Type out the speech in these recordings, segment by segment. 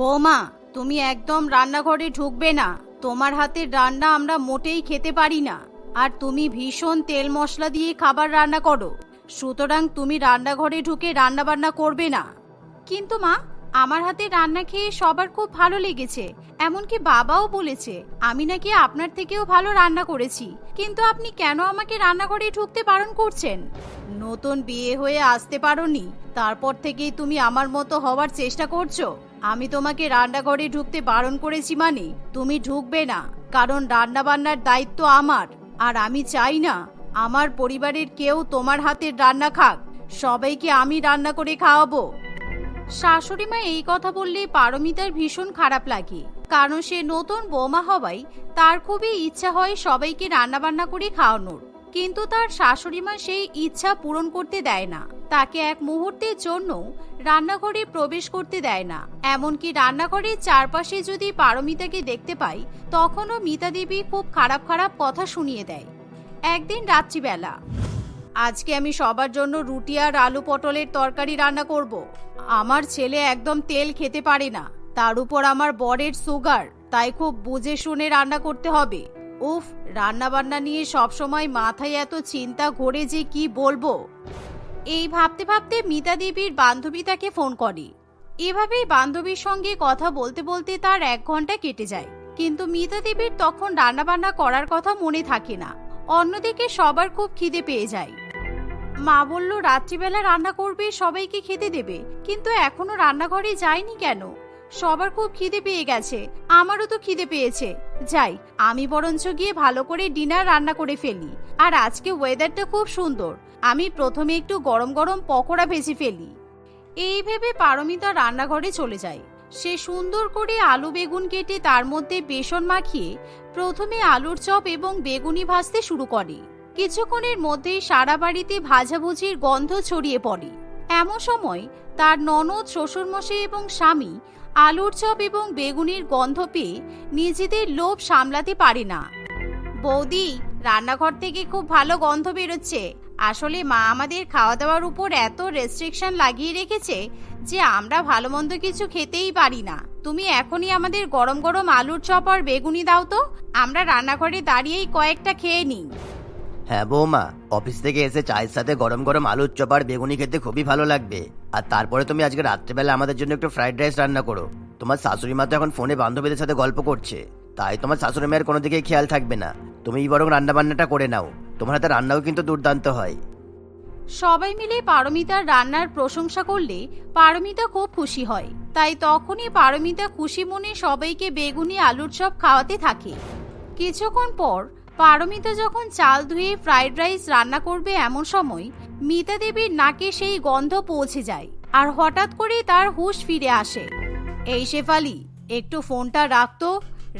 বৌমা, তুমি একদম রান্নাঘরে ঢুকবে না। তোমার হাতের রান্না আমরা মোটেই খেতে পারি না। আর তুমি ভীষণ তেল মশলা দিয়ে খাবার রান্না করো। সুতরাং তুমি রান্নাঘরে ঢুকে রান্না বান্না করবে না। কিন্তু মা, আমার হাতে রান্না খেয়ে সবার খুব ভালো লেগেছে। এমনকি বাবাও বলেছে, আমি নাকি আপনার থেকেও ভালো রান্না করেছি। কিন্তু আপনি কেন আমাকে রান্নাঘরে ঢুকতে বারণ করছেন? নতুন বিয়ে হয়ে আসতে পারোনি। তারপর থেকেই তুমি আমার মতো হওয়ার চেষ্টা করছ। আমি তোমাকে রান্নাঘরে ঢুকতে বারণ করেছি মানে তুমি ঢুকবে না, কারণ রান্না বান্নার দায়িত্ব আমার, আর আমি চাই না, আমার পরিবারের কেউ তোমার হাতের রান্না খাক, সবাইকে আমি রান্না করে খাওয়াবো। শাশুড়ি মা এই কথা বললে পারমিতার ভীষণ খারাপ লাগে, কারণ সে নতুন বৌমা হওয়ায় তার খুবই ইচ্ছা হয় সবাইকে রান্নাবান্না করে খাওয়ানোর। কিন্তু তার শাশুড়ি মা সেই ইচ্ছা পূরণ করতে দেয় না। তাকে এক মুহূর্তের জন্য রান্নাঘরে প্রবেশ করতে দেয় না। এমনকি রান্নাঘরের চারপাশে যদি পারমিতাকে দেখতে পাই, তখনও মিতা দেবী খুব খারাপ খারাপ কথা শুনিয়ে দেয়। একদিন রাত্রিবেলা, আজকে আমি সবার জন্য রুটি আর আলু পটলের তরকারি রান্না করব। আমার ছেলে একদম তেল খেতে পারে না। তার উপর আমার বরের সুগার তাই খুব বুঝে শুনে রান্না করতে হবে। উফ রান্না বান্না নিয়ে সবসময় মাথায় এত চিন্তা ঘোরে যে কি বলব? এই ভাবতে ভাবতে মিতা দেবীর বান্ধবী তাকে ফোন করে। এভাবেই বান্ধবীর সঙ্গে কথা বলতে বলতে তার এক ঘণ্টা কেটে যায়। কিন্তু মিতা দেবীর তখন রান্নাবান্না করার কথা মনে থাকে না। অন্যদিকে সবার খুব খিদে পেয়ে যায়। মা বলল, রাত্রিবেলা রান্না করবে, সবাইকে খেতে দেবে। কিন্তু এখনও রান্নাঘরে যায়নি কেন? সবার খুব খিদে পেয়ে গেছে, আমারও তো খিদে পেয়েছে। যাই, আমি বরঞ্চ গিয়ে ভালো করে ডিনার রান্না করে ফেলি। আর আজকে ওয়েদারটা খুব সুন্দর, আমি প্রথমে একটু গরম গরম পকোড়া ভেজে ফেলি। এই ভেবে পারমিতা রান্নাঘরে চলে যায়। সে সুন্দর করে আলু বেগুন কেটে তার মধ্যে বেসন মাখিয়ে প্রথমে আলুর চপ এবং বেগুনি ভাজতে শুরু করে। কিছুক্ষণের মধ্যেই সারা বাড়িতে ভাজাভুজির গন্ধ ছড়িয়ে পড়ে। এমন সময় তার ননদ, শ্বশুরমশাই এবং স্বামী আলুর চপ এবং বেগুনির গন্ধ পেয়ে নিজেদের লোভ সামলাতে পারে না। বৌদি, রান্নাঘর থেকে খুব ভালো গন্ধ বেরোচ্ছে। আসলে মা আমাদের খাওয়া দাওয়ার উপর এত রেস্ট্রিকশন লাগিয়ে রেখেছে যে আমরা ভালো মন্দ কিছু খেতেই পারি না। তুমি এখনই আমাদের গরম গরম আলুর চপ আর বেগুনি দাও তো। আমরা রান্নাঘরে দাঁড়িয়েই কয়েকটা খেয়ে নিই। হ্যাঁ বৌমা, অফিস থেকে এসে চায়ের সাথে গরম গরম আলুর চপ আর বেগুনি খেতে খুবই ভালো লাগবে। আর তারপরে তুমি আজকে রাত্রেবেলা আমাদের জন্য একটু ফ্রাইড রাইস রান্না করো। তোমার শাশুড়ি মা তো এখন ফোনে বান্ধবীদের সাথে গল্প করছে। তাই তোমার শাশুড়ি মায়ের কোনো দিকে খেয়াল থাকবে না। তুমি বরং রান্না বান্নাটা করে নাও। তোমার হাতে রান্নাও কিন্তু দুর্দান্ত হয়। সবাই মিলে পারমিতার রান্নার প্রশংসা করলে পারমিতা খুব খুশি হয়। তাই তখনই পারমিতা খুশি মনে সবাইকে বেগুনি, আলুর চপ খাওয়াতে থাকে। কিছুক্ষণ পর পারমিতা যখন চাল ধুয়ে ফ্রাইড রাইস রান্না করবে এমন সময় মিতা দেবীর নাকে সেই গন্ধ পৌঁছে যায় আর হঠাৎ করে তার হুশ ফিরে আসে। এই শেফালি, একটু ফোনটা রাখতো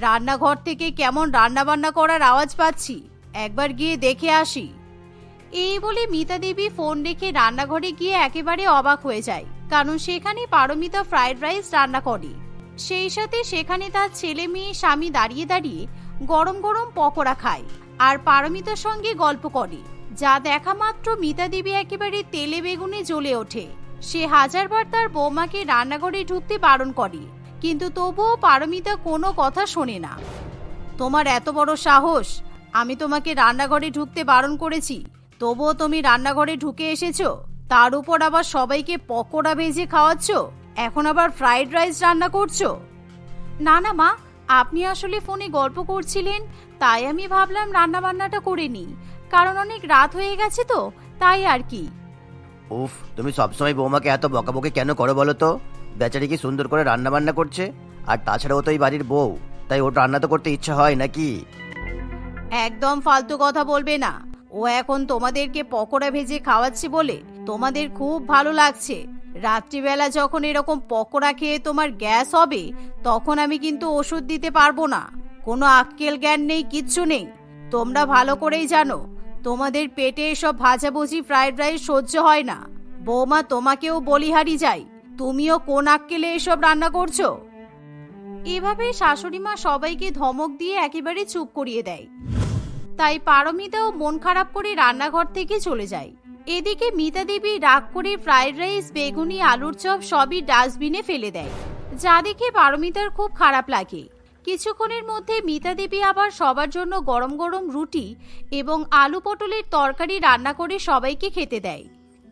রান্নাঘর থেকে কেমন রান্না বান্না করার আওয়াজ পাচ্ছি। একবার গিয়ে দেখে আসি। এই বলে মিতা দেবী ফোন রেখে রান্নাঘরে গিয়ে একেবারে অবাক হয়ে যায়, কারণ সেখানে পারমিতা ফ্রাইড রাইস রান্না করে। সেই সাথে সেখানে তার ছেলে মেয়ে স্বামী দাঁড়িয়ে দাঁড়িয়ে গরম গরম পকোড়া খায়। আর পারমিতার সঙ্গে গল্প করে, যা দেখা মাত্র মিতা দেবী একেবারে তেলে বেগুনে জ্বলে ওঠে। সে হাজারবার তার বৌমাকে রান্নাঘরে ঢুকতে বারণ করে, কিন্তু তবুও পারমিতা কোনো কথা শোনে না। তোমার এত বড় সাহস, আমি তোমাকে রান্নাঘরে ঢুকতে বারণ করেছি। তবুও তুমি রান্নাঘরে ঢুকে এসেছ? তার উপর আবার সবাইকে পকোড়া ভেজে খাওয়াচ্ছ? এখন আবার ফ্রাইড রাইস রান্না করছ? না না মা আপনি আসলে ফোনে গল্প করছিলেন তাই আমি ভাবলাম রান্না বান্নাটা করে নিই। কারণ অনেক রাত হয়ে গেছে তো তাই আর কি। উফ তুমি সবসময় বৌমাকে এত বকাবকি কেন করো বলো তো? বেচারি কি সুন্দর করে রান্না বান্না করছে? আর তাছাড়া ও তো এই বাড়ির বউ তাই ওর রান্না তো করতে ইচ্ছা হয় নাকি? একদম ফালতু কথা বলবে না। ও এখন তোমাদেরকে পকোড়া ভেজে খাওয়াচ্ছে বলে তোমাদের খুব ভালো লাগছে। রাত্রিবেলা যখন এরকম পকোড়া খেয়ে তোমার গ্যাস হবে, তখন আমি কিন্তু ওষুধ দিতে পারব না। কোনো আক্কেল জ্ঞান নেই, কিচ্ছু নেই। তোমরা ভালো করেই জানো, তোমাদের পেটে এসব ভাজাভুজি, ফ্রাইড রাইস সহ্য হয় না। বৌমা, তোমাকেও বলিহারি যাই। তুমিও কোন আক্কেলে এসব রান্না করছ? এভাবে শাশুড়ি মা সবাইকে ধমক দিয়ে একেবারে চুপ করিয়ে দেয়। তাই পারমিতাও মন খারাপ করে রান্নাঘর থেকে চলে যায়। এদিকে মিতা দেবী রাগ করে ফ্রাইড রাইস, বেগুনি, আলুর চপ সবই ডাস্টবিনে ফেলে দেয়। যা দেখে পারমিতার খুব খারাপ লাগে। কিছুক্ষণের মধ্যে মিতা দেবী আবার সবার জন্য গরম গরম রুটি এবং আলু পটলের তরকারি রান্না করে সবাইকে খেতে দেয়।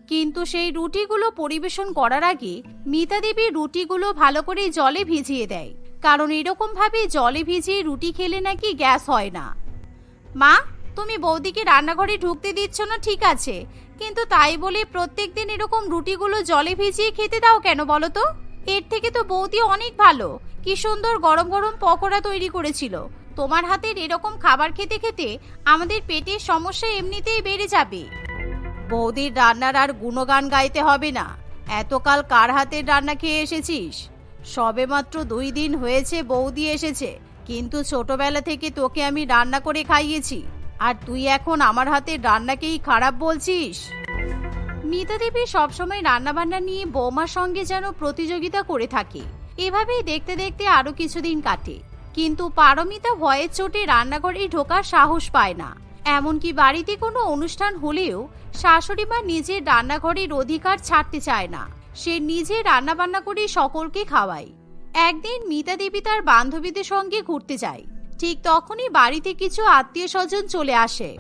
কিন্তু সেই রুটিগুলো পরিবেশন করার আগে মিতা দেবী রুটিগুলো ভালো করে জলে ভিজিয়ে দেয়। কারণ এরকম ভাবে জলে ভিজিয়ে রুটি খেলে নাকি গ্যাস হয় না। মা, তুমি বৌদিকে রান্নাঘরে ঢুকতে দিচ্ছ না? ঠিক আছে। কিন্তু তাই বলে প্রত্যেক দিন এরকম রুটিগুলো জলে ভিজিয়ে খেতে দাও কেন বলো তো? এর থেকে তো বৌদি অনেক ভালো। কি সুন্দর গরম গরম পকোড়া তৈরি করেছিল। তোমার হাতের এরকম খাবার খেতে খেতে আমাদের পেটের সমস্যা এমনিতেই বেড়ে যাবে। বৌদির রান্নার আর গুণগান গাইতে হবে না। এতকাল কার হাতের রান্না খেয়ে এসেছিস? সবেমাত্র দুই দিন হয়েছে বৌদি এসেছে, কিন্তু ছোটবেলা থেকে তোকে আমি রান্না করে খাইয়েছি। আর তুই এখন আমার হাতের রান্নাকেই খারাপ বলছিস? মিতা দেবী সবসময় রান্নাবান্না নিয়ে বৌমার সঙ্গে যেন প্রতিযোগিতা করে থাকে। এভাবেই দেখতে দেখতে আরও কিছুদিন কাটে। কিন্তু পারমিতা ভয়ের চোটে রান্নাঘরে ঢোকার সাহস পায় না। এমনকি বাড়িতে কোনো অনুষ্ঠান হলেও শাশুড়ি মা নিজের রান্নাঘরের অধিকার ছাড়তে চায় না। সে নিজে রান্নাবান্না করে সকলকে খাওয়ায়। একদিন মিতা দেবী তার বান্ধবীদের সঙ্গে ঘুরতে যায়। ঠিক তখনই বাড়িতে কিছু আত্মীয় স্বজন চলে আসে।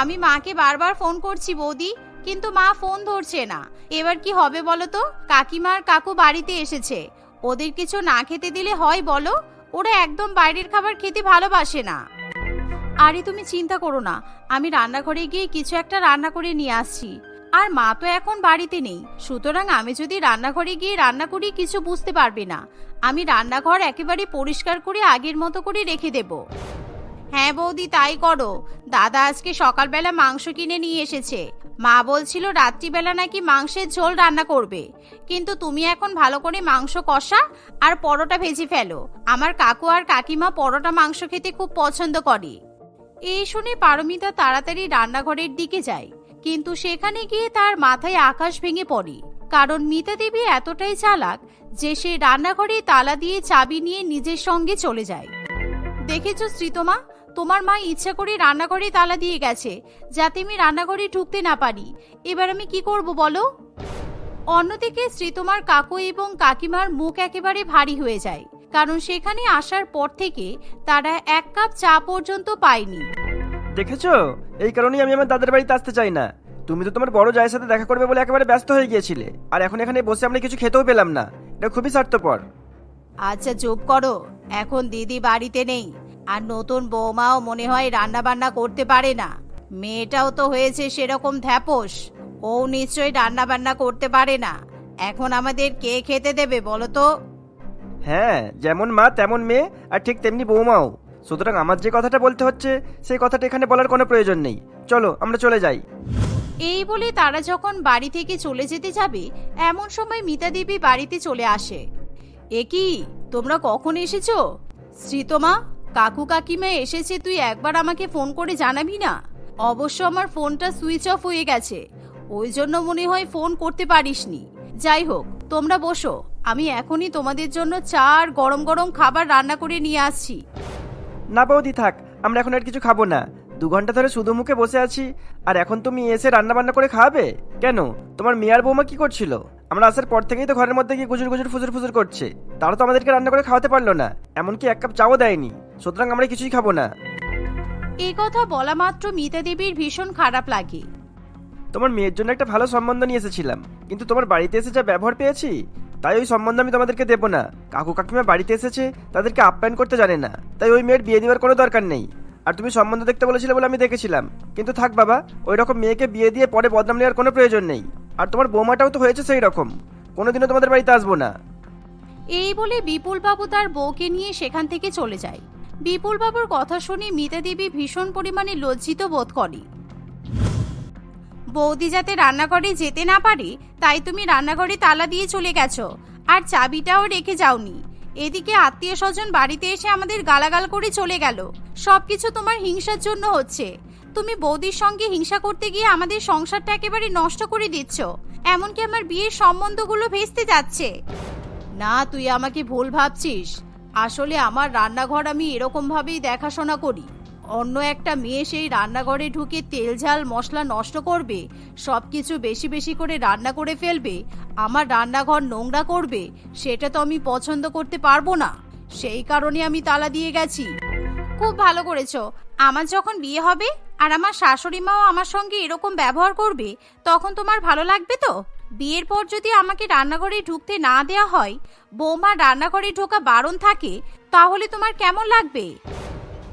আমি মাকে বারবার ফোন করছি, বৌদি, কিন্তু মা ফোন ধরছে না। এবার কি হবে বলো তো? কাকিমার কাকু বাড়িতে এসেছে। ওদের কিছু না খেতে দিলে হয় বলো? ওরা একদম বাইরের খাবার খেতে ভালোবাসে না। আরে তুমি চিন্তা করো না, আমি রান্নাঘরে গিয়ে কিছু একটা রান্না করে নিয়ে আসছি। আর মা তো এখন বাড়িতে নেই। সুতরাং আমি যদি রান্নাঘরে গিয়ে রান্না করি, কিছু বুঝতে পারবে না। আমি রান্নাঘর একেবারে পরিষ্কার করে আগের মতো করে রেখে দেব। হ্যাঁ বৌদি, তাই করো। দাদা আজকে সকালবেলা মাংস কিনে নিয়ে এসেছে। মা বলছিল রাত্রিবেলা নাকি মাংসের ঝোল রান্না করবে। কিন্তু তুমি এখন ভালো করে মাংস কষা আর পরোটা ভেজে ফেলো। আমার কাকু আর কাকিমা পরোটা মাংস খেতে খুব পছন্দ করে। এই শুনে পারমিতা তাড়াতাড়ি রান্নাঘরের দিকে যায়। কিন্তু সেখানে গিয়ে তার মাথায় আকাশ ভেঙে পড়ে। কারণ মিতা দেবী এতটাই চালাক যে সে রান্নাঘরে তালা দিয়ে চাবি নিয়ে নিজের সঙ্গে চলে যায়। দেখেছ শ্রীতমা তোমার মা ইচ্ছা করে রান্নাঘরে তালা দিয়ে গেছে, যাতে আমি রান্নাঘরে ঢুকতে না পারি। এবার আমি কি করব বলো? অন্যদিকে শ্রীতমার কাকু এবং কাকিমার মুখ একেবারে ভারী হয়ে যায়, কারণ সেখানে আসার পর থেকে তারা এক কাপ চা পর্যন্ত পায়নি। দেখেছ? এই কারণেই আমি আমার দাদার বাড়িতে আসতে চাই না। তুমি তো তোমার বড় জায়ের সাথে দেখা করবে বলে একেবারে ব্যস্ত হয়ে গিয়েছিলে। আর এখন এখানে বসে আমরা কিছু খেতেও পেলাম না। এটা খুবই স্বার্থপর। আচ্ছা চুপ করো। এখন দিদি বাড়িতে নেই। আর নতুন বৌমাও মনে হয় রান্না বান্না করতে পারে না। মেয়েটাও তো হয়েছে সেরকম ধ্যাপস। ও নিশ্চয়ই রান্না বান্না করতে পারে না। এখন আমাদের কে খেতে দেবে বলো তো? হ্যাঁ যেমন মা তেমন মেয়ে আর ঠিক তেমনি বৌমাও। সুতরাং আমার যে কথাটা বলতে হচ্ছে, সেই কথাটা এখানে বলার কোনো প্রয়োজন নেই। চলো, আমরা চলে যাই। এই বলে তারা যখন বাড়ি থেকে চলে যেতে যাবে, এমন সময় মিতা দেবী বাড়িতে চলে আসে। এ কি? তোমরা কখন এসেছ? শ্রীতমা কাকু কাকিমা এসেছে, তুই একবার আমাকে ফোন করে জানাবি না? অবশ্য আমার ফোনটা সুইচ অফ হয়ে গেছে। ওই জন্য মনে হয় ফোন করতে পারিসনি। যাই হোক, তোমরা বসো। আমি এখনই তোমাদের জন্য চার গরম গরম খাবার রান্না করে নিয়ে আসছি। না বৌদি থাক আমরা এখন আর কিছু খাব না। দু ঘণ্টা ধরে শুধু মুখে বসে আছি। আর এখন তুমি এসে রান্না বান্না করে খাওয়াবে কেন? তোমার মেয়ার বৌমা কি করছিল? আমরা আসার পর থেকেই তো ঘরের মধ্যে গিয়ে গুজুর গুজুর ফুজুর ফুজুর করছে। তারা তো আমাদেরকে রান্না করে খাওয়াতে পারল না। এমনকি এক কাপ চাও দেয়নি। সুতরাং আমরা কিছুই খাব না। এই কথা বলা মাত্র মিতা দেবীর ভীষণ খারাপ লাগে। তোমার মেয়ের জন্য একটা ভালো সম্বন্ধ নিয়ে এসেছিলাম। কিন্তু তোমার বাড়িতে এসে যা ব্যবহার পেয়েছি তাই ওই সম্বন্ধ আমি তোমাদেরকে দেবো না। কাকু কাকিমা বাড়িতে এসেছে, তাদেরকে আপ্যায়ন করতে জানে না। তাই ওই মেয়ের বিয়ে দেওয়ার কোনো দরকার নেই। আর তুমি সম্বন্ধ দেখতে বলেছিলে বলে আমি দেখেছিলাম। কিন্তু থাক বাবা, ওই রকম মেয়েকে বিয়ে দিয়ে পরে বদনাম নেওয়ার কোনো প্রয়োজন নেই। আর তোমার বৌমাটাও তো হয়েছে সেই রকম। কোনোদিনও তোমাদের বাড়িতে আসব না। এই বলে বিপুল বাবু তার বউকে নিয়ে সেখান থেকে চলে যায়। বিপুল বাবুর কথা শুনে মিতা দেবী ভীষণ পরিমাণে লজ্জিত বোধ করে। বৌদি যাতে রান্নাঘরে যেতে না পারে, তাই তুমি রান্নাঘরে তালা দিয়ে চলে গেছো। আর চাবিটাও রেখে যাওনি। এদিকে আত্মীয় স্বজন বাড়িতে এসে আমাদের গালাগাল করে চলে গেল। সবকিছু তোমার হিংসার জন্য হচ্ছে। তুমি বৌদির সঙ্গে হিংসা করতে গিয়ে আমাদের সংসারটা একেবারে নষ্ট করে দিচ্ছ। এমনকি আমার বিয়ের সম্বন্ধগুলো ভেস্তে যাচ্ছে। না, তুই আমাকে ভুল ভাবছিস। আসলে আমার রান্নাঘর আমি এরকম ভাবেই দেখাশোনা করি। অন্য একটা মেয়ে সেই রান্নাঘরে ঢুকে তেল, ঝাল, মশলা নষ্ট করবে। সব কিছু বেশি বেশি করে রান্না করে ফেলবে। আমার রান্নাঘর নোংরা করবে। সেটা তো আমি পছন্দ করতে পারব না। সেই কারণে আমি তালা দিয়ে গেছি। খুব ভালো করেছ। আমার যখন বিয়ে হবে আর আমার শাশুড়ি মাও আমার সঙ্গে এরকম ব্যবহার করবে, তখন তোমার ভালো লাগবে তো? বিয়ের পর যদি আমাকে রান্নাঘরে ঢুকতে না দেওয়া হয় বৌমা রান্নাঘরে ঢোকা বারণ থাকে, তাহলে তোমার কেমন লাগবে?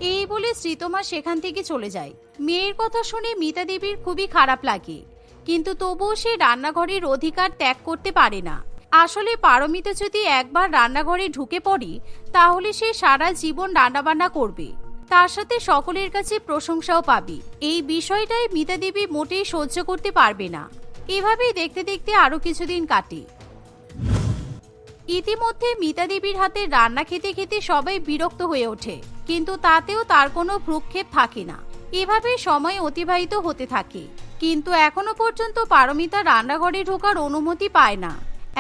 এই বলে শ্রীতমা সেখান থেকে চলে যায়। মেয়ের কথা শুনে মিতা দেবীর খুবই খারাপ লাগে। কিন্তু তবুও সে রান্নাঘরের অধিকার ত্যাগ করতে পারে না। আসলে পারমিতা যদি একবার রান্নাঘরে ঢুকে পড়ে, তাহলে সে সারা জীবন রান্নাবান্না করবে। তার সাথে সকলের কাছে প্রশংসাও পাবে। এই বিষয়টাই মিতা দেবী মোটেই সহ্য করতে পারবে না। এভাবেই দেখতে দেখতে আরও কিছুদিন কাটে। ইতিমধ্যে মিতা দেবীর হাতে রান্না খেতে খেতে সবাই বিরক্ত হয়ে ওঠে, কিন্তু তাতেও তার কোনো ভ্রুক্ষেপ থাকে না। এভাবে সময় অতিবাহিত হতে থাকে, কিন্তু এখনও পর্যন্ত পারমিতা রান্নাঘরে ঢোকার অনুমতি পায় না।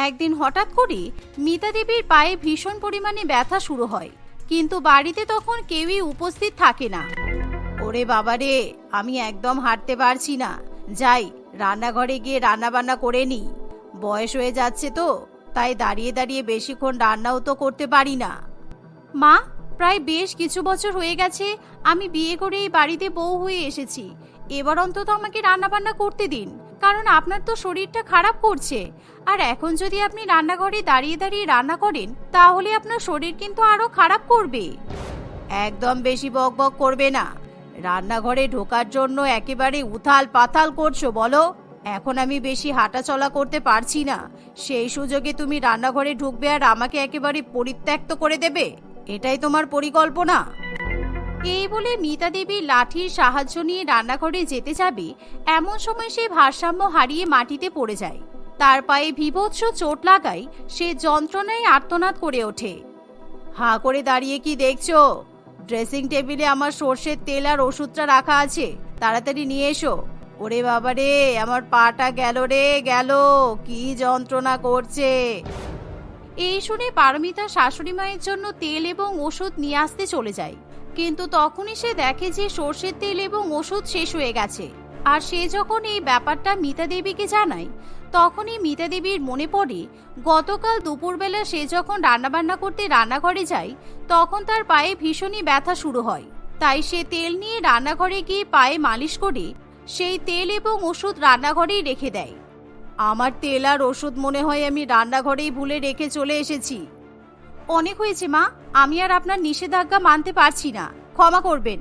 একদিন হঠাৎ করে মিতা দেবীর পায়ে ভীষণ পরিমাণে ব্যথা শুরু হয়, কিন্তু বাড়িতে তখন কেউই উপস্থিত থাকে না। ওরে বাবা রে আমি একদম হাঁটতে পারছি না। যাই, রান্নাঘরে গিয়ে রান্না বান্না করে নি বয়স হয়ে যাচ্ছে তো। তাই দাঁড়িয়ে দাঁড়িয়ে বেশিক্ষণ রান্নাও তো করতে পারি না। মা, প্রায় বেশ কিছু বছর হয়ে গেছে আমি বিয়ে করে এই বাড়িতে বউ হয়ে এসেছি। এবার অন্তত আমাকে রান্না বান্না করতে দিন, কারণ আপনার তো শরীরটা খারাপ করছে। আর এখন যদি আপনি রান্নাঘরে দাঁড়িয়ে দাঁড়িয়ে রান্না করেন, তাহলে আপনার শরীর কিন্তু আরও খারাপ করবে। একদম বেশি বক বক করবে না। রান্নাঘরে ঢোকার জন্য একেবারে উথাল পাথাল করছ, বলো। এখন আমি বেশি হাঁটা চলা করতে পারছি না। সেই সুযোগে তুমি রান্নাঘরে ঢুকবে আর আমাকে একেবারে পরিত্যক্ত করে দেবে। এটাই তোমার পরিকল্পনা? এই বলে মিতা দেবী লাঠির সাহায্য নিয়ে রান্নাঘরে যেতে যাবে। এমন সময় সে ভারসাম্য হারিয়ে মাটিতে পড়ে যায়। তার পায়ে বিভৎস চোট লাগায় সে যন্ত্রণায় আর্তনাদ করে ওঠে। হাঁ করে দাঁড়িয়ে কি দেখছ? ড্রেসিং টেবিলে আমার সর্ষের তেল আর ওষুধটা রাখা আছে। তাড়াতাড়ি নিয়ে এসো। ওরে বাবা রে আমার পাটা গেল রে, গেল। কি যন্ত্রণা করছে। এই শুনে পারমিতা শাশুড়ি মায়ের জন্য তেল এবং ওষুধ নিয়ে আসতে চলে যায়। কিন্তু তখনই সে দেখে যে সর্ষের তেল এবং ওষুধ শেষ হয়ে গেছে। আর সে যখন এই ব্যাপারটা মিতা দেবীকে জানায়, তখনই মিতা দেবীর মনে পড়ে, গতকাল দুপুরবেলা সে যখন রান্নাবান্না করতে রান্নাঘরে যায়, তখন তার পায়ে ভীষণই ব্যথা শুরু হয়। তাই সে তেল নিয়ে রান্নাঘরে গিয়ে পায়ে মালিশ করে সেই তেল এবং ওষুধ রান্নাঘরেই রেখে দেয়। আমার তেল আর ওষুধ মনে হয় আমি রান্নাঘরেই ভুলে রেখে চলে এসেছি। অনেক হয়েছে, মা। আমি আর আপনার নিষেধাজ্ঞা মানতে পারছি না। ক্ষমা করবেন।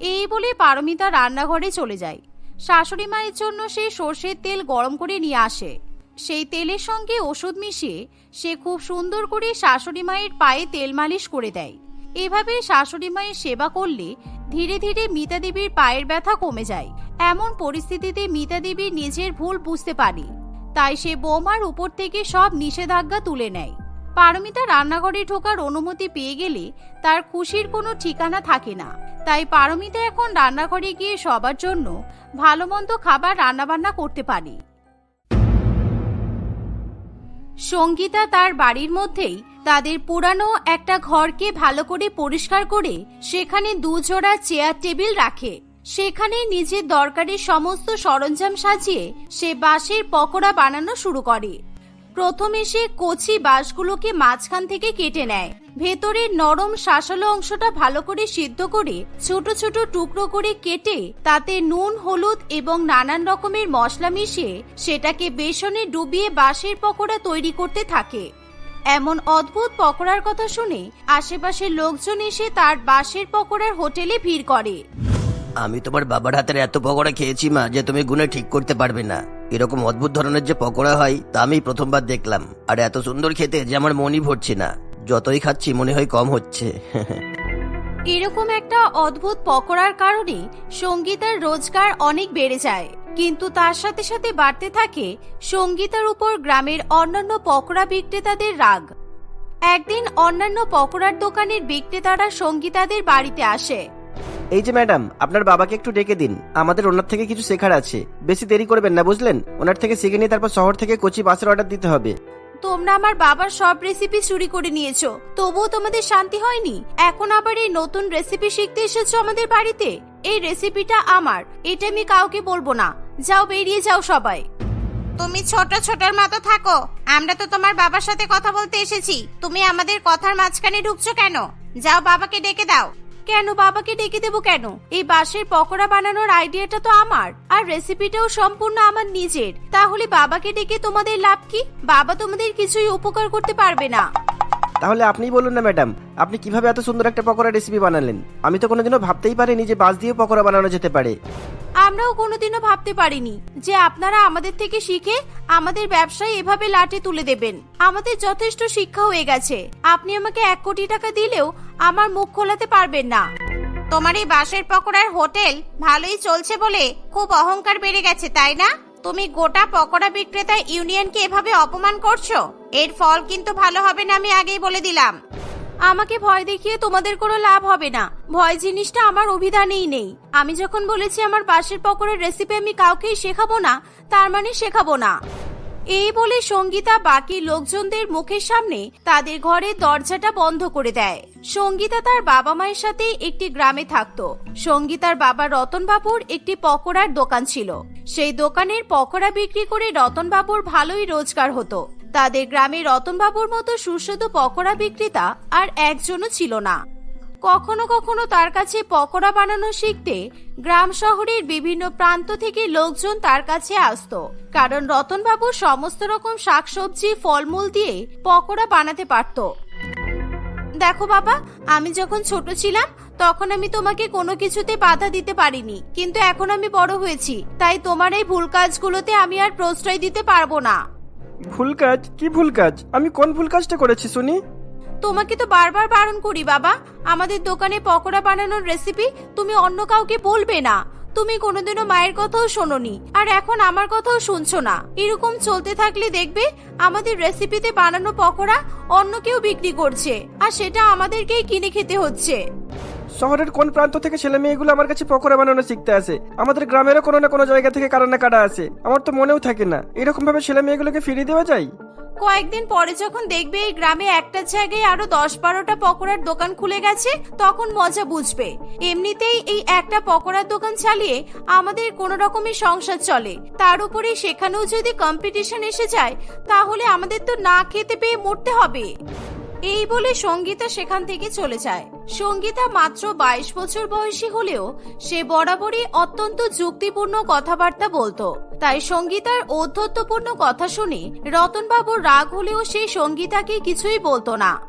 এই বলে পারমিতা রান্নাঘরে চলে যায়। শাশুড়ি মায়ের জন্য সে সর্ষের তেল গরম করে নিয়ে আসে। সেই তেলের সঙ্গে ওষুধ মিশিয়ে সে খুব সুন্দর করে শাশুড়ি মায়ের পায়ে তেল মালিশ করে দেয়। এভাবে শাশুড়ি মায়ের সেবা করলে ধীরে ধীরে মিতা দেবীর পায়ের ব্যথা কমে যায়। এমন পরিস্থিতিতে মিতা দেবী নিজের ভুল বুঝতে পারে। তাই সে বৌমার উপর থেকে সব নিষেধাজ্ঞা তুলে নেয়। পারমিতা রান্নাঘরে ঢোকার অনুমতি পেয়ে গেলে তার খুশির কোনো ঠিকানা থাকে না। তাই পারমিতা এখন রান্নাঘরে গিয়ে সবার জন্য ভালো মন্দ খাবার রান্নাবান্না করতে পারে। সঙ্গীতা তার বাড়ির মধ্যেই তাদের পুরানো একটা ঘরকে ভালো করে পরিষ্কার করে সেখানে দুজোড়া চেয়ার টেবিল রাখে। সেখানে নিজের দরকারি সমস্ত সরঞ্জাম সাজিয়ে সে বাঁশের পকোড়া বানানো শুরু করে। প্রথমে সে কচি বাঁশগুলোকে মাঝখান থেকে কেটে নেয়। ভেতরের নরম শাসালো অংশটা ভালো করে সিদ্ধ করে ছোট ছোট টুকরো করে কেটে তাতে নুন, হলুদ এবং নানান রকমের মশলা মিশিয়ে সেটাকে বেসনে ডুবিয়ে বাঁশের পকোড়া তৈরি করতে থাকে। এমন অদ্ভুত পকোড়ার কথা শুনে আশেপাশের লোকজন এসে তার বাঁশের পকোড়ার হোটেলে ভিড় করে। আমি তোমার বাবার হাতের এত পকোড়া খেয়েছি মা, যে তুমি গুনে ঠিক করতে পারবে না। এরকম অদ্ভুত ধরনের যে পকোড়া হয়, তা আমি প্রথমবার দেখলাম। আর এত সুন্দর খেতে যে আমার মনই ভরছে না। যতই খাচ্ছি, মনে হয় কম হচ্ছে। এরকম একটা অদ্ভুত পকোড়ার কারণে সঙ্গীতার রোজগার অনেক বেড়ে যায়। কিন্তু তার সাথে সাথে বাড়তে থাকে সঙ্গীতার উপর গ্রামের অন্যান্য পকোড়া বিক্রেতাদের রাগ। একদিন অন্যান্য পকোড়ার দোকানের বিক্রেতারা সঙ্গীতাদের বাড়িতে আসে। এই যে ম্যাডাম আপনার বাবাকে একটু ডেকে দিন। আমাদের ওনার থেকে কিছু শেখার আছে। বেশি দেরি করবেন না বুঝলেন? ওনার থেকে শিখে নিয়ে তারপর শহর থেকে কচি বাসের অর্ডার দিতে হবে। তোমরা আমার বাবার সব রেসিপি চুরি করে নিয়েছো। তবুও তোমাদের শান্তি হয়নি? এখন আবার এই নতুন রেসিপি শিখতে এসেছ আমাদের বাড়িতে? এই রেসিপিটা আমার। এটা আমি কাউকে বলব না। যাও বেরিয়ে যাও সবাই। তুমি ছোট ছোটর মতো থাকো। আমরা তো তোমার বাবার সাথে কথা বলতে এসেছি। তুমি আমাদের কথার মাঝখানে ঢুকছো কেন? যাও বাবাকে ডেকে দাও। কেন? বাবাকে ডেকে দেবো কেন? এই বাঁশের পকোড়া বানানোর আইডিয়াটা তো আমার। আর রেসিপিটাও সম্পূর্ণ আমার নিজের। তাহলে বাবাকে ডেকে তোমাদের লাভ কি? বাবা তোমাদের কিছুই উপকার করতে পারবে না। তাহলে আপনিই বলুন না, ম্যাডাম, আপনি কীভাবে এত সুন্দর একটা পকোড়া রেসিপি বানালেন? আমি তো কোনোদিনও ভাবতেই পারিনি যে বাঁশ দিয়ে পকোড়া বানানো যেতে পারে। আমরাও কোনোদিনও ভাবতে পারিনি যে আপনারা আমাদের থেকে শিখে আমাদের ব্যবসায় এভাবে লাটে তুলে দেবেন। আমাদের যথেষ্ট শিক্ষা হয়ে গেছে। আপনি আমাকে এক কোটি টাকা দিলেও আমার মুখ খোলাতে পারবেন না। তোমার এই বাঁশের পকোড়ার হোটেল ভালোই চলছে বলে খুব অহংকার বেড়ে গেছে, তাই না? তুমি গোটা পকোড়া বিক্রেতা ইউনিয়নকে এভাবে অপমান করছ? এর ফল কিন্তু ভালো হবে না আমি আগেই বলে দিলাম। আমাকে ভয় দেখিয়ে তোমাদের কোনো লাভ হবে না। ভয় জিনিসটা আমার অভিধানেই নেই। আমি যখন বলেছি আমার পাশের পকোড়ার রেসিপি আমি কাউকেই শেখাবো না, তার মানে শেখাবো না। এই বলে সঙ্গীতা বাকি লোকজনদের মুখের সামনে তাদের ঘরের দরজাটা বন্ধ করে দেয়। সঙ্গীতা তার বাবা মায়ের সাথে একটি গ্রামে থাকতো। সঙ্গীতার বাবা রতনবাবুর একটি পকোড়ার দোকান ছিল। সেই দোকানের পকোড়া বিক্রি করে রতনবাবুর ভালোই রোজগার হতো। তাদের গ্রামে রতনবাবুর মতো সুস্বাদু পকোড়া বিক্রেতা আর একজনও ছিল না। কখনো কখনো তার কাছে পকোড়া বানানো শিখতে গ্রাম শহরের বিভিন্ন প্রান্ত থেকে লোকজন তার কাছে আসতো। কারণ রতনবাবু সমস্ত রকম শাকসবজি, ফলমূল দিয়ে পকোড়া বানাতে পারতো। দেখো বাবা, আমি যখন ছোট ছিলাম, তখন আমি তোমাকে কোনো কিছুতে বাধা দিতে পারিনি। কিন্তু এখন আমি বড় হয়েছি, তাই তোমার এই ভুল কাজগুলোতে আমি আর প্রশ্রয় দিতে পারব না। ভুল কাজ কি ভুল কাজ আমি কোন ভুল কাজটা করেছি, শুনি? তোমাকে তো বারবার বারণ করি, বাবা। আমাদের দোকানে পকোড়া বানানোর রেসিপি তুমি অন্য কাউকে বলবে না। তুমি কোনোদিনও মায়ের কথাও শোনোনি, আর এখন আমার কথাও শুনছো না। এরকম চলতে থাকলে দেখবে আমাদের রেসিপিতে বানানো পকোড়া অন্য কেউ বিক্রি করছে, আর সেটা আমাদেরকেই কিনে খেতে হচ্ছে। শহরের কোন প্রান্ত থেকে ছেলে মেয়েগুলো আমার কাছে পকোড়া বানানো শিখতে আসে? আমাদের গ্রামেরও কোনো না কোনো জায়গা থেকে কারও না কাটা আছে আমার তো মনেও থাকে না। এরকম ভাবে ছেলে মেয়েগুলোকে ফিরিয়ে দেওয়া যায়? কয়েকদিন পরে যখন দেখবে এই গ্রামে একটা জায়গায় আরও দশ বারোটা পকোড়ার দোকান খুলে গেছে, তখন মজা বুঝবে। এমনিতেই এই একটা পকোড়ার দোকান চালিয়ে আমাদের কোনো রকমের সংসার চলে। তার উপরে সেখানেও যদি কম্পিটিশন এসে যায়, তাহলে আমাদের তো না খেতে পেয়ে মরতে হবে। এই বলে সঙ্গীতা সেখান থেকে চলে যায়। সঙ্গীতা মাত্র বাইশ বছর বয়সী হলেও সে বরাবরই অত্যন্ত যুক্তিপূর্ণ কথাবার্তা বলতো। তাই সঙ্গীতার ঔদ্ধত্যপূর্ণ কথা শুনে রতনবাবুর রাগ হলেও সে সঙ্গীতাকে কিছুই বলতো না।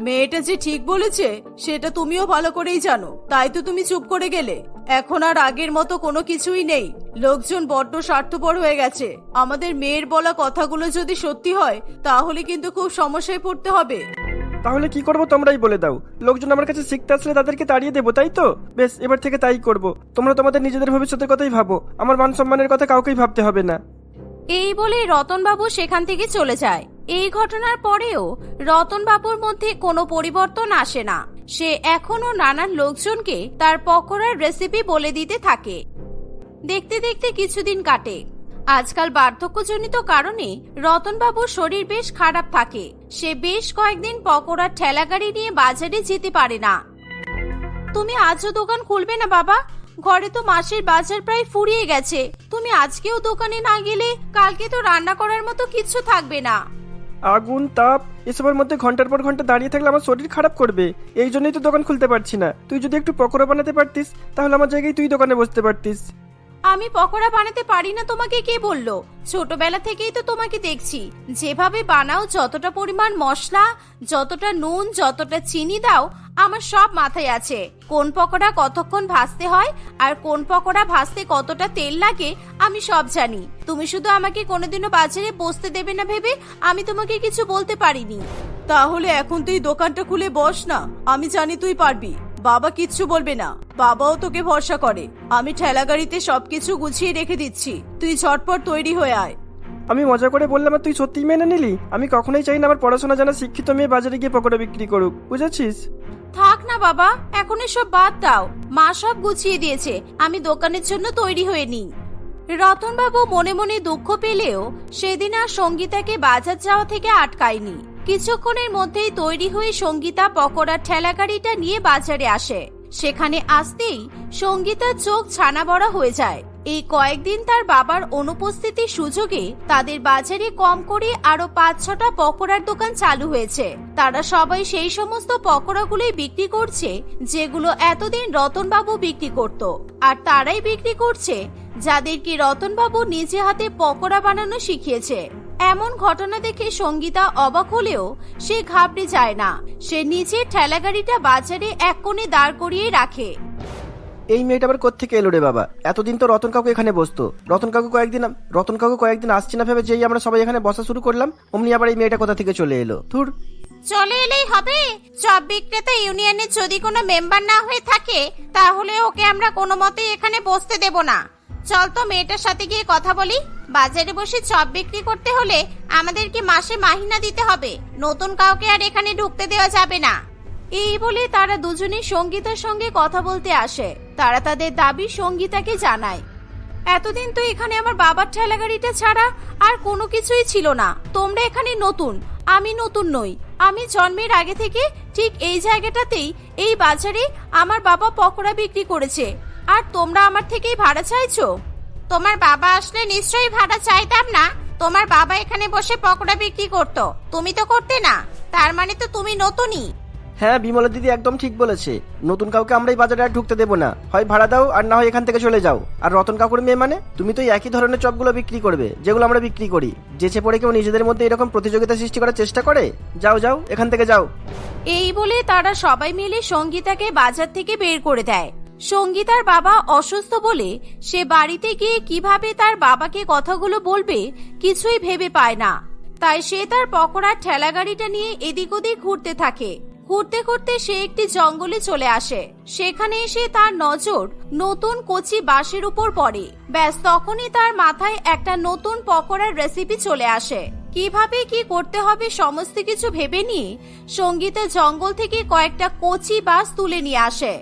মেয়েটা যে ঠিক বলেছে, সেটা তুমিও ভালো করেই জানো। তাই তো তুমি চুপ করে গেলে। এখন আর আগের মতো কোনো কিছুই নেই। লোকজন বড্ড স্বার্থপর হয়ে গেছে। আমাদের মেয়ের বলা কথাগুলো যদি সত্যি হয় তাহলে কিন্তু খুব সমস্যায় পড়তে হবে। তাহলে কি করব তোমরাই বলে দাও। লোকজন আমার কাছে শিখতে আসলে তাদেরকে তাড়িয়ে দেবো তাই তো? বেশ এবার থেকে তাই করব। তোমরা তোমাদের নিজেদের ভবিষ্যতের কথাই ভাবো। আমার মান সম্মানের কথা কাউকেই ভাবতে হবে না। এই বলে রতনবাবু সেখান থেকে চলে যায়। এই ঘটনার পরেও রতনবাবুর মধ্যে কোনো পরিবর্তন আসে না। সে এখনও নানান লোকজনকে তার পকোড়ার রেসিপি বলে দিতে থাকে। দেখতে দেখতে কিছুদিন কাটে। আজকাল বার্ধক্যজনিত কারণে রতনবাবুর শরীর বেশ খারাপ থাকে। সে বেশ কয়েকদিন পকোড়ার ঠেলাগাড়ি নিয়ে বাজারে যেতে পারে না। তুমি আজও দোকান খুলবে না বাবা? ঘরে তো মাসের বাজার প্রায় ফুরিয়ে গেছে। তুমি আজকেও দোকানে না গেলে কালকে তো রান্না করার মতো কিচ্ছু থাকবে না। আগুন, তাপ, এসবের মধ্যে ঘণ্টার পর ঘণ্টা দাঁড়িয়ে থাকলে আমার শরীর খারাপ করবে। এই জন্যই তো দোকান খুলতে পারছি না। তুই যদি একটু পকোড়া বানাতে পারতিস, তাহলে আমার জায়গায় তুই দোকানে বসতে পারতিস। আমি পকোড়া বানাতে পারি না তোমাকে, কে বলল? ছোটবেলা থেকেই তো তোমাকে দেখছি। যেভাবে বানাও, যতটা পরিমাণ মশলা, যতটা নুন, যতটা চিনি দাও, আমার সব মাথায় আছে। কোন পকোড়া কতক্ষণ ভাজতে হয় আর কোন পকোড়া ভাজতে কতটা তেল লাগে, আমি সব জানি। তুমি শুধু আমাকে কোনোদিনও বাজারে বসতে দেবে না ভেবে আমি তোমাকে কিছু বলতে পারিনি। তাহলে এখন তুই দোকানটা খুলে বস না, আমি জানি তুই পারবি। বাবা কিচ্ছু বলবে না। বাবাও তোকে ভরসা করে। আমি ঠেলা গাড়িতে সবকিছু গুছিয়ে রেখে দিচ্ছি। তুই ঝটপট তৈরি হয়ে আয়। আমি মজা করে বললাম আর তুই সত্যিই মেনে নিলি? আমি কখনোই চাই না আমার পড়াশোনা জানা শিক্ষিত মেয়ে বাজারে গিয়ে পকোড়া বিক্রি করুক। বুঝেছিস? থাক না বাবা এখন এসব বাদ দাও। মা সব গুছিয়ে দিয়েছে। আমি দোকানের জন্য তৈরি হয়ে নিই। রতনবাবু মনে মনে দুঃখ পেলেও সেদিন আর সঙ্গীতাকে বাজার যাওয়া থেকে আটকায়নি। কিছুক্ষণের মধ্যেই তৈরি হয়ে সঙ্গীতা পকোড়ার ঠেলা গাড়িটা নিয়ে বাজারে আসে। সেখানে আসতেই সঙ্গীতার চোখ ছানা বড়া হয়ে যায়। এই কয়েকদিন তার বাবার অনুপস্থিতির সুযোগে তাদের বাজারে কম করে আরও পাঁচ ছটা পকোড়ার দোকান চালু হয়েছে। তারা সবাই সেই সমস্ত পকোড়াগুলোই বিক্রি করছে, যেগুলো এতদিন রতনবাবু বিক্রি করত। আর তারাই বিক্রি করছে, যাদেরকে রতনবাবু নিজে হাতে পকোড়া বানানো শিখিয়েছে। এমন ঘটনা দেখে সঙ্গীতা অবাক হলেও সে ঘাবড়ে যায় না। সে নিজের ঠেলাগাড়িটা বাজারে এক কোণে দাঁড় করিয়ে রাখে। এই মেয়েটা আবার কোত্থেকে এলো রে বাবা? এতদিন তো রতন কাকু এখানে বসতো। রতন কাকু কয়েকদিন রতন কাকু কয়েকদিন আসছে না ভেবে যেই আমরা সবাই এখানে বসা শুরু করলাম অমনি আবার এই মেয়েটা কোথা থেকে চলে এলো? ধুর। চলে এলেই হবে। চপ বিক্রেতা ইউনিয়নের যদি কোনো মেম্বার না হয়ে থাকে তাহলে ওকে আমরা কোনো মতেই এখানে বসতে দেব না। চল তো মেয়েটার সাথে গিয়ে কথা বলি। বাজারে বসে চপ বিক্রি করতে হলে আমাদেরকে মাসে মাহিনা দিতে হবে। নতুন কাউকে আর এখানে ঢুকতে দেওয়া যাবে না। এই বলে তারা দুজনেই সঙ্গীতার সঙ্গে কথা বলতে আসে। তারা তাদের দাবি সঙ্গীতাকে জানায়। এতদিন তো এখানে আমার বাবার ঠেলা গাড়িটা ছাড়া আর কোনো কিছুই ছিল না। তোমরা এখানে নতুন, আমি নতুন নই। আমি জন্মের আগে থেকে ঠিক এই জায়গাটাতেই এই বাজারে আমার বাবা পকোড়া বিক্রি করেছে। আর তোমরা আমার থেকেই ভাড়া চাইছো? তোমার বাবা আসলে নিশ্চয়ই ভাড়া চাইতাম না। তোমার বাবা এখানে বসে পকোড়া বিক্রি করতো। তুমি তো করতে না। তার মানে তো তুমি নতুনই। হ্যাঁ বিমলা দিদি একদম ঠিক বলেছে। নতুন কাউকে আমরা এই বাজারে আর ঢুকতে দেবো না। হয় ভাড়া দাও আর না হয় এখান থেকে চলে যাও। আর রতন কাকুর মেয়ে মানে? তুমি তো একই ধরনের চপগুলো বিক্রি করবে যেগুলো আমরা বিক্রি করি। যেচে পড়ে কেউ নিজেদের মধ্যে এরকম প্রতিযোগিতা সৃষ্টি করার চেষ্টা করে? যাও যাও এখান থেকে যাও। এই বলে তারা সবাই মিলে সঙ্গীতাকে বাজার থেকে বের করে দেয়। সঙ্গীতার বাবা অসুস্থ বলে সে বাড়িতে গিয়ে কীভাবে তার বাবাকে কথাগুলো বলবে কিছুই ভেবে পায় না। তাই সে তার পকোড়ার ঠেলা গাড়িটা নিয়ে এদিক ওদিক ঘুরতে থাকে। ঘুরতে ঘুরতে সে একটি জঙ্গলে চলে আসে। সেখানে এসে তার নজর নতুন কচি বাঁশের উপর পড়ে। ব্যাস, তখনই তার মাথায় একটা নতুন পকোড়ার রেসিপি চলে আসে। কীভাবে কি করতে হবে সমস্ত কিছু ভেবে নিয়ে সঙ্গীতা জঙ্গল থেকে কয়েকটা কচি বাঁশ তুলে নিয়ে আসে।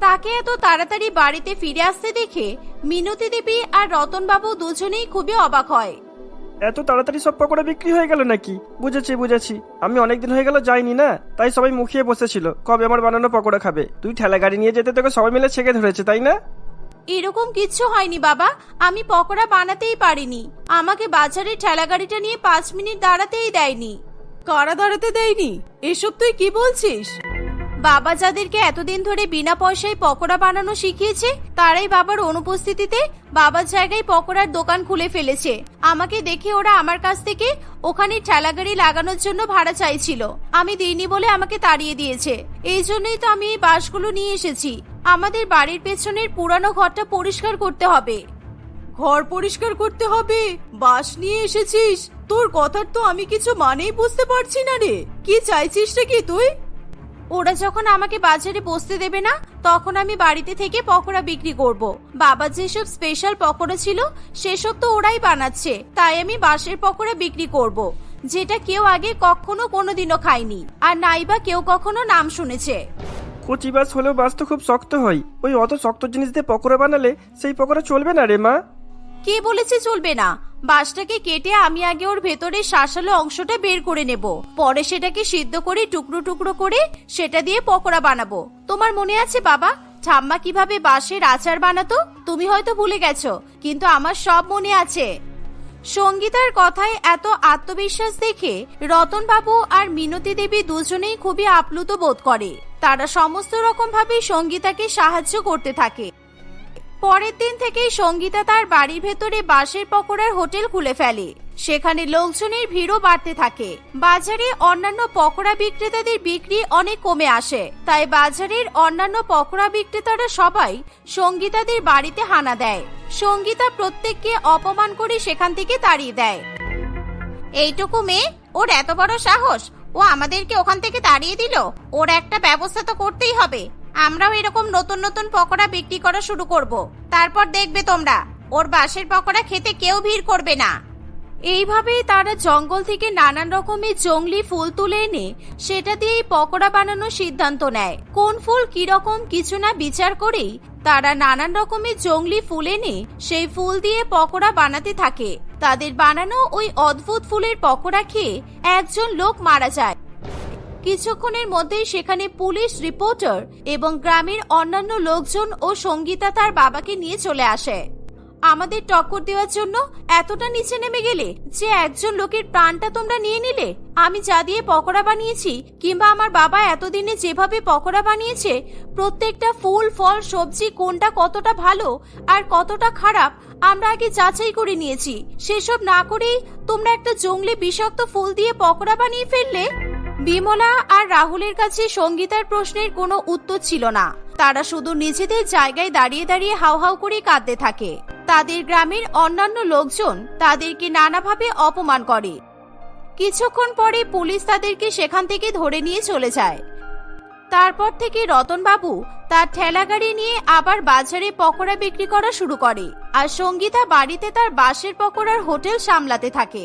তাকে এত তাড়াতাড়ি বাড়িতে ফিরে আসতে দেখে মিনতি দেবী আর রতনবাবু দুজনেই খুবই অবাক হয়। এত তাড়াতাড়ি সব পকোড়া বিক্রি হয়ে গেল নাকি? বুঝেছি বুঝেছি। আমি অনেকদিন হয়ে গেল যাইনি না? তাই সবাই মুখিয়ে বসেছিল। কবে আমার বানানো পকোড়া খাবে? তুই ঠেলা গাড়ি নিয়ে যেতে তোকে সবাই মিলে ছেঁকে ধরেছে তাই না? এরকম কিচ্ছু হয়নি বাবা। আমি পকোড়া বানাতেই পারিনি। আমাকে বাজারে ঠেলা গাড়িটা নিয়ে পাঁচ মিনিট দাঁড়াতেই দেয়নি। কারা দাঁড়াতে দেয়নি? এসব তুই কি বলছিস? বাবা যাদেরকে এতদিন ধরে বিনা পয়সায় পকোড়া বানানো শিখিয়েছে, তারাই বাবার অনুপস্থিতিতে বাবার জায়গায় পকোড়ার দোকান খুলে ফেলেছে। আমাকে দেখে ওরা আমার কাছ থেকে ওখানে ঠেলাগাড়ি লাগানোর জন্য ভাড়া চাইছিল। আমি দিইনি বলে আমাকে তাড়িয়ে দিয়েছে। এই জন্যই তো আমি এই বাসগুলো নিয়ে এসেছি। আমাদের বাড়ির পেছনের পুরানো ঘরটা পরিষ্কার করতে হবে। ঘর পরিষ্কার করতে হবে? বাস নিয়ে এসেছিস? তোর কথার তো আমি কিছু মানেই বুঝতে পারছি না রে। কি চাইছিস রে কি তুই? ওরা যখন আমাকে বাজারে বসতে দেবে না তখন আমি বাড়িতে থেকে পকোড়া বিক্রি করব। বাবা যেসব স্পেশাল পকোড়া ছিল সেসব তো ওরাই বানাচ্ছে। তাই আমি বাঁশের পকোড়া বিক্রি করব। যেটা কেউ আগে কখনো কোনোদিনও খায়নি। আর নাইবা কেউ কখনো নাম শুনেছে। কচি বাস হলেও বাস তো খুব শক্ত হয়। ওই অত শক্ত জিনিস দিয়ে পকোড়া বানালে সেই পকোড়া চলবে না রে মা। কে বলেছে চলবে না? বাঁশটাকে কেটে আমি আগে ওর ভেতরে শাঁসালো অংশটা বের করে নেব। পরে সেটাকে সিদ্ধ করে টুকরো টুকরো করে সেটা দিয়ে পকোড়া বানাবো। তোমার মনে আছে বাবা? ঠাম্মা কীভাবে বাঁশের আচার বানাতো? তুমি হয়তো ভুলে গেছো, কিন্তু আমার সব মনে আছে। সঙ্গীতার কথায় এত আত্মবিশ্বাস দেখে রতনবাবু আর মিনতি দেবী দুজনেই খুবই আপ্লুত বোধ করে। তারা সমস্ত রকম ভাবে সঙ্গীতাকে সাহায্য করতে থাকে। পরের দিন থেকেই সঙ্গীতা তার বাড়ির ভেতরে বাঁশের পকোড়ার হোটেল খুলে ফেলে। সেখানে লোকজনের ভিড়ও বাড়তে থাকে। বাজারে অন্যান্য পকোড়া বিক্রেতাদের বিক্রি অনেক কমে আসে। তাই বাজারের অন্যান্য পকোড়া বিক্রেতারা সবাই সঙ্গীতাদের বাড়িতে হানা দেয়। সঙ্গীতা প্রত্যেককে অপমান করে সেখান থেকে তাড়িয়ে দেয়। এইটুকু মেয়ে, ওর এত বড় সাহস, ও আমাদেরকে ওখান থেকে তাড়িয়ে দিল। ওর একটা ব্যবস্থা তো করতেই হবে। আমরাও এরকম নতুন নতুন পকোড়া বিক্রি করা শুরু করব। তারপর দেখবে তোমরা, ওর বাঁশের পকোড়া খেতে কেউ ভিড় করবে না। এইভাবেই তারা জঙ্গল থেকে নানান রকমের জঙ্গলি ফুল তুলে এনে সেটা দিয়েই পকোড়া বানানোর সিদ্ধান্ত নেয়। কোন ফুল কীরকম কিছু না বিচার করেই তারা নানান রকমের জঙ্গলি ফুল এনে সেই ফুল দিয়ে পকোড়া বানাতে থাকে। তাদের বানানো ওই অদ্ভুত ফুলের পকোড়া খেয়ে একজন লোক মারা যায়। কিছুক্ষণের মধ্যেই সেখানে পুলিশ রিপোর্টার এবং গ্রামের অন্যান্য লোকজন ও সঙ্গীতা তার বাবাকে নিয়ে চলে আসে। আমাদের টক্কর দেওয়ার জন্য এতটা নিচে নেমে গেলে যে একজন লোকের প্রাণটা তোমরা নিয়ে নিলে? আমি যা দিয়ে পকোড়া বানিয়েছি কিংবা আমার বাবা এতদিনে যেভাবে পকোড়া বানিয়েছে, প্রত্যেকটা ফুল, ফল, সবজি কোনটা কতটা ভালো আর কতটা খারাপ, আমরা আগে যাচাই করে নিয়েছি। সেসব না করেই তোমরা একটা জঙ্গলি বিষাক্ত ফুল দিয়ে পকোড়া বানিয়ে ফেললে? বিমলা আর রাহুলের কাছে সঙ্গীতার প্রশ্নের কোনো উত্তর ছিল না। তারা শুধু নিজেদের জায়গায় দাঁড়িয়ে দাঁড়িয়ে হাউ হাউ করে কাঁদতে থাকে। তাদের গ্রামের অন্যান্য লোকজন তাদেরকে নানাভাবে অপমান করে। কিছুক্ষণ পরে পুলিশ তাদেরকে সেখান থেকে ধরে নিয়ে চলে যায়। তারপর থেকে রতনবাবু তার ঠেলাগাড়ি নিয়ে আবার বাজারে পকোড়া বিক্রি করা শুরু করে। আর সঙ্গীতা বাড়িতে তার বাঁশের পকোড়ার হোটেল সামলাতে থাকে।